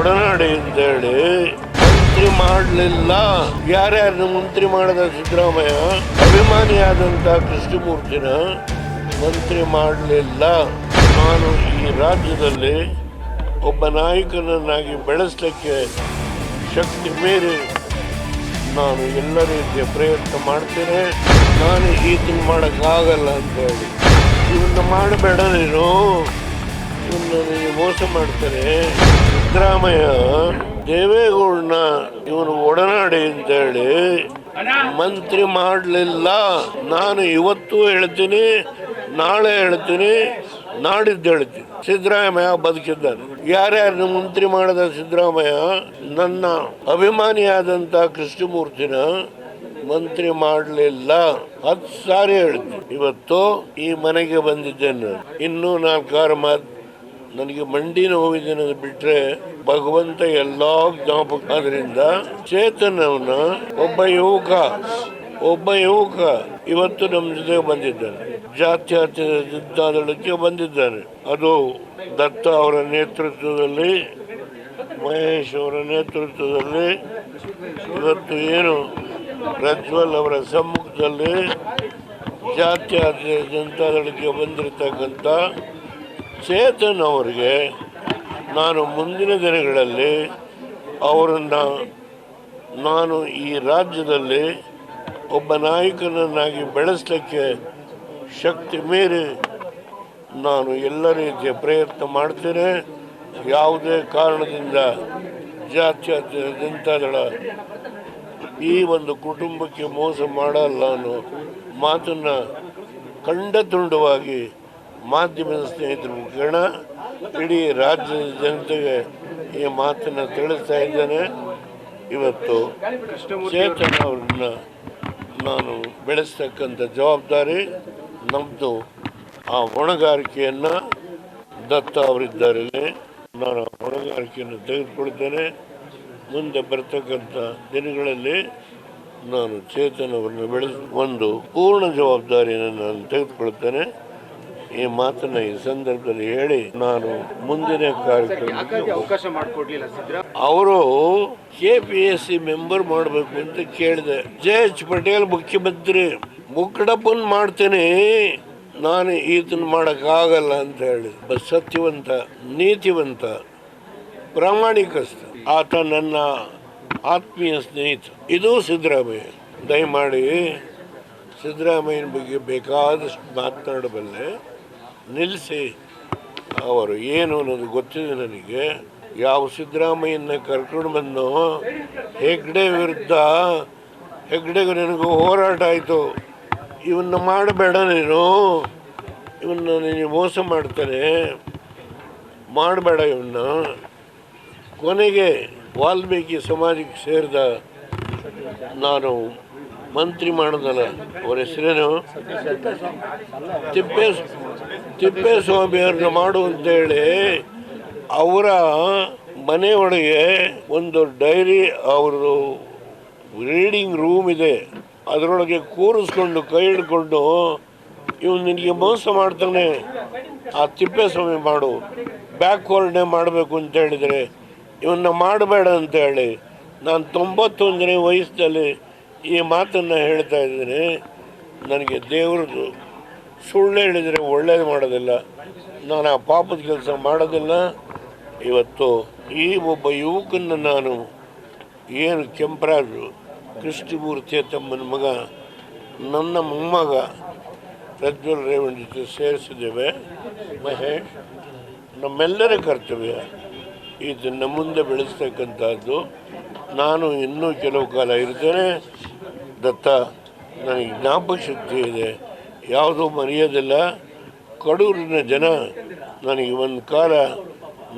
ಒಡನಾಡಿ ಅಂತೇಳಿ ಮಂತ್ರಿ ಮಾಡಲಿಲ್ಲ. ಯಾರ್ಯಾರು ಮಂತ್ರಿ ಮಾಡದ ಸಿದ್ದರಾಮಯ್ಯ? ಅಭಿಮಾನಿಯಾದಂಥ ಕೃಷ್ಣಮೂರ್ತಿನ ಮಂತ್ರಿ ಮಾಡಲಿಲ್ಲ. ನಾನು ಈ ರಾಜ್ಯದಲ್ಲಿ ಒಬ್ಬ ನಾಯಕನನ್ನಾಗಿ ಬೆಳೆಸಲಿಕ್ಕೆ ಶಕ್ತಿ ಮೀರಿ ನಾನು ಎಲ್ಲ ರೀತಿಯ ಪ್ರಯತ್ನ ಮಾಡ್ತೇನೆ. ನಾನು ಈತನ ಮಾಡೋಕ್ಕಾಗಲ್ಲ ಅಂತ ಹೇಳಿ ಇವನ್ನ ಮಾಡಬೇಡ ನೀನು. ಮೋಸ ಮಾಡ್ತಾರೆ. ಸಿದ್ದರಾಮಯ್ಯ, ದೇವೇಗೌಡನ ಇವನು ಒಡನಾಡಿ ಅಂತ ಹೇಳಿ ಮಂತ್ರಿ ಮಾಡಲಿಲ್ಲ. ನಾನು ಇವತ್ತು ಹೇಳ್ತೀನಿ, ನಾಳೆ ಹೇಳ್ತೀನಿ, ನಾಡಿದ್ದು ಹೇಳ್ತೀನಿ. ಸಿದ್ದರಾಮಯ್ಯ ಬದುಕಿದ್ದಾನೆ. ಯಾರ್ಯಾರನ್ನ ಮಂತ್ರಿ ಮಾಡಿದ ಸಿದ್ದರಾಮಯ್ಯ, ನನ್ನ ಅಭಿಮಾನಿಯಾದಂಥ ಕೃಷ್ಣಮೂರ್ತಿನ ಮಂತ್ರಿ ಮಾಡಲಿಲ್ಲ. ಹತ್ತು ಸಾರಿ ಹೇಳ್ತೀನಿ. ಇವತ್ತು ಈ ಮನೆಗೆ ಬಂದಿದ್ದೇನೆ. ನಾನು. ಇನ್ನೂ ನಾಲ್ಕಾರು ಮಾತು ನನಗೆ ಮಂಡಿ ನೋವಿದೆ ಅನ್ನೋದು ಬಿಟ್ರೆ ಭಗವಂತ ಎಲ್ಲಾ ಜ್ಞಾಪಕ ಆದ್ರಿಂದ ಚೇತನವನ್ನ ಒಬ್ಬ ಯುವಕ ಒಬ್ಬ ಯುವಕ ಇವತ್ತು ನಮ್ಮ ಜೊತೆ ಬಂದಿದ್ದಾನೆ. ಜಾತ್ಯತೀತ ಬಂದಿದ್ದಾನೆ. ಅದು ದತ್ತ ಅವರ ನೇತೃತ್ವದಲ್ಲಿ, ಮಹೇಶ್ ಅವರ ನೇತೃತ್ವದಲ್ಲಿ, ಇವತ್ತು ಏನು ಪ್ರಜ್ವಲ್ ಅವರ ಸಮ್ಮುಖದಲ್ಲಿ ಜಾತ್ಯಾತೀತ ಜನತಾದಳಕ್ಕೆ ಬಂದಿರತಕ್ಕಂಥ ಚೇತನ್ ಅವರಿಗೆ ನಾನು ಮುಂದಿನ ದಿನಗಳಲ್ಲಿ ಅವರನ್ನು ನಾನು ಈ ರಾಜ್ಯದಲ್ಲಿ ಒಬ್ಬ ನಾಯಕನನ್ನಾಗಿ ಬೆಳೆಸಲಿಕ್ಕೆ ಶಕ್ತಿ ಮೀರಿ ನಾನು ಎಲ್ಲ ರೀತಿಯ ಪ್ರಯತ್ನ ಮಾಡ್ತೇನೆ. ಯಾವುದೇ ಕಾರಣದಿಂದ ಜಾತ್ಯತೀತ ಈ ಒಂದು ಕುಟುಂಬಕ್ಕೆ ಮೋಸ ಮಾಡಲ್ಲ ಅನ್ನೋ ಮಾತನ್ನು ಖಂಡ ತುಂಡವಾಗಿ ಮಾಧ್ಯಮದ ಸ್ನೇಹಿತರ ಮುಖೇಣ, ಇಡೀ ರಾಜ್ಯದ ಜನತೆಗೆ ಈ ಮಾತನ್ನು ತಿಳಿಸ್ತಾ ಇದ್ದೇನೆ. ಇವತ್ತು ಚೇತನ ಅವ್ರನ್ನ ನಾನು ಬೆಳೆಸ್ತಕ್ಕಂಥ ಜವಾಬ್ದಾರಿ ನಮ್ಮದು ಆ ಹೊಣೆಗಾರಿಕೆಯನ್ನು ದತ್ತ ಅವರಿದ್ದಾರೆ ನಾನು ಆ ಹೊಣೆಗಾರಿಕೆಯನ್ನು ತೆಗೆದುಕೊಳ್ತೇನೆ ಮುಂದೆ ಬರ್ತಕ್ಕಂಥ ದಿನಗಳಲ್ಲಿ ನಾನು ಚೇತನ್ ಅವರನ್ನು ಬೆಳೆಸ, ಒಂದು ಪೂರ್ಣ ಜವಾಬ್ದಾರಿಯನ್ನು ನಾನು ತೆಗೆದುಕೊಳ್ತೇನೆ ಈ ಮಾತನ್ನ ಈ ಸಂದರ್ಭದಲ್ಲಿ ಹೇಳಿ ನಾನು ಮುಂದಿನ ಕಾರ್ಯಕ್ರಮ ಅವಕಾಶ ಮಾಡಿಕೊಡ್ಲಿಲ್ಲ ಅವರು K P S C member ಮಾಡಬೇಕು ಅಂತ ಕೇಳಿದೆ. ಜೆ ಎಚ್ ಪಟೇಲ್ ಮುಖ್ಯಮಂತ್ರಿ ಮುಕ್ಕಡಪ್ಪನ್ ಮಾಡ್ತೇನೆ. ನಾನು ಈತನ ಮಾಡೋಕ್ಕಾಗಲ್ಲ ಅಂತ ಹೇಳಿ. ಸತ್ಯವಂತ ನೀತಿವಂತ ಪ್ರಾಮಾಣಿಕಸ್ಥ ಆತ ನನ್ನ ಆತ್ಮೀಯ ಸ್ನೇಹಿತ. ಇದು ಸಿದ್ದರಾಮಯ್ಯ ದಯಮಾಡಿ ಸಿದ್ದರಾಮಯ್ಯನ ಬಗ್ಗೆ ಬೇಕಾದಷ್ಟು ಮಾತನಾಡಬಲ್ಲೆ. ನಿಲ್ಲಿಸಿ. ಅವರು ಏನು ಅನ್ನೋದು ಗೊತ್ತಿದೆ ನನಗೆ, ಯಾವ ಸಿದ್ದರಾಮಯ್ಯನ ಕರ್ಕೊಂಡು ಬಂದು, ಹೆಗ್ಡೆ ವಿರುದ್ಧ, ಹೆಗ್ಡೆಗೆ ನನಗೂ ಹೋರಾಟ ಆಯಿತು. ಇವನ್ನ ಮಾಡಬೇಡ ನೀನು. ಇವನ್ನ ನೀನು ಮೋಸ ಮಾಡ್ತಾನೆ. ಮಾಡಬೇಡ ಇವನ್ನ. ಕೊನೆಗೆ ವಾಲ್ಮೀಕಿ ಸಮಾಜಕ್ಕೆ ಸೇರಿದ ನಾನು ಮಂತ್ರಿ ಮಾಡೋದಲ್ಲ, ಅವರ ಹೆಸರೇನು? ತಿಪ್ಪೇ ತಿಪ್ಪೇಸ್ವಾಮಿಯವ್ರನ್ನ ಮಾಡು ಅಂತೇಳಿ ಅವರ ಮನೆ ಒಳಗೆ ಒಂದು ಡೈರಿ ಅವ್ರದ್ದು ರೀಡಿಂಗ್ ರೂಮ್ ಇದೆ. ಅದರೊಳಗೆ ಕೂರಿಸ್ಕೊಂಡು ಕೈ ಹಿಡ್ಕೊಂಡು ಇವನು ನಿನಗೆ ಮೋಸ ಮಾಡ್ತಾನೆ. ಆ ತಿಪ್ಪೇಸ್ವಾಮಿ ಮಾಡು. ಬ್ಯಾಕ್ ಹೋಲ್ಡೇ ಮಾಡಬೇಕು ಅಂತ ಹೇಳಿದರೆ ಇವನ್ನ ಮಾಡಬೇಡ ಅಂತ ಹೇಳಿ, ನಾನು ತೊಂಬತ್ತೊಂದನೇ ವಯಸ್ಸಿನಲ್ಲಿ ಈ ಮಾತನ್ನು ಹೇಳ್ತಾ ಇದ್ದೀನಿ, ನನಗೆ ದೇವ್ರದ್ದು ಸುಳ್ಳು ಹೇಳಿದರೆ ಒಳ್ಳೇದು ಮಾಡೋದಿಲ್ಲ. ನಾನು ಆ ಪಾಪದ ಕೆಲಸ ಮಾಡೋದಿಲ್ಲ. ಇವತ್ತು ಈ ಒಬ್ಬ ಯುವಕನ ನಾನು ಏನು ಕೆಂಪರಾಜು ಕೃಷ್ಣಮೂರ್ತಿಯ ತಮ್ಮನ ಮಗ, ನನ್ನ ಮೊಮ್ಮಗ ಪ್ರಜ್ವಲ್ ರೇವಣ್ ಜೊತೆ ಸೇರಿಸಿದ್ದೇವೆ. ಮಹೇಶ್, ನಮ್ಮೆಲ್ಲರ ಕರ್ತವ್ಯ ಇದನ್ನು ಮುಂದೆ ಬೆಳೆಸ್ತಕ್ಕಂಥದ್ದು. ನಾನು ಇನ್ನೂ ಕೆಲವು ಕಾಲ ಇರ್ತೇನೆ. ದತ್ತ. ನನಗೆ ಜ್ಞಾಪಕ ಶಕ್ತಿ ಇದೆ. ಯಾವುದೂ ಮರೆಯೋದಿಲ್ಲ. ಕಡೂರಿನ ಜನ ನನಗೆ ಒಂದು ಕಾಲ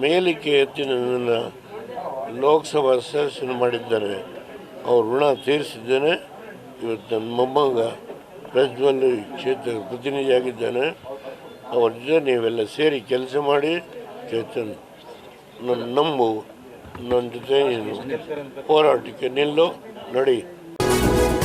ಮೇಲಿಕೆ ಎತ್ತಿ ನನ್ನನ್ನು ಲೋಕಸಭಾ ಸದಸ್ಯನ ಮಾಡಿದ್ದಾರೆ. ಅವ್ರ ಋಣ ತೀರಿಸಿದ್ದೇನೆ. ಇವತ್ತು ನನ್ನ ಮೊಮ್ಮಗ ಪ್ರಜ್ವಲ್ ಕ್ಷೇತ್ರ ಕ್ಷೇತ್ರದ ಪ್ರತಿನಿಧಿಯಾಗಿದ್ದಾನೆ. ಅವ್ರ ಜೊತೆ ನೀವೆಲ್ಲ ಸೇರಿ ಕೆಲಸ ಮಾಡಿ ಚೇತನ್ ನನ್ನ ನಂಬು. ನನ್ನ ಜೊತೆ ನೀನು ಹೋರಾಟಕ್ಕೆ ನಿಲ್ಲು. ನಡಿ.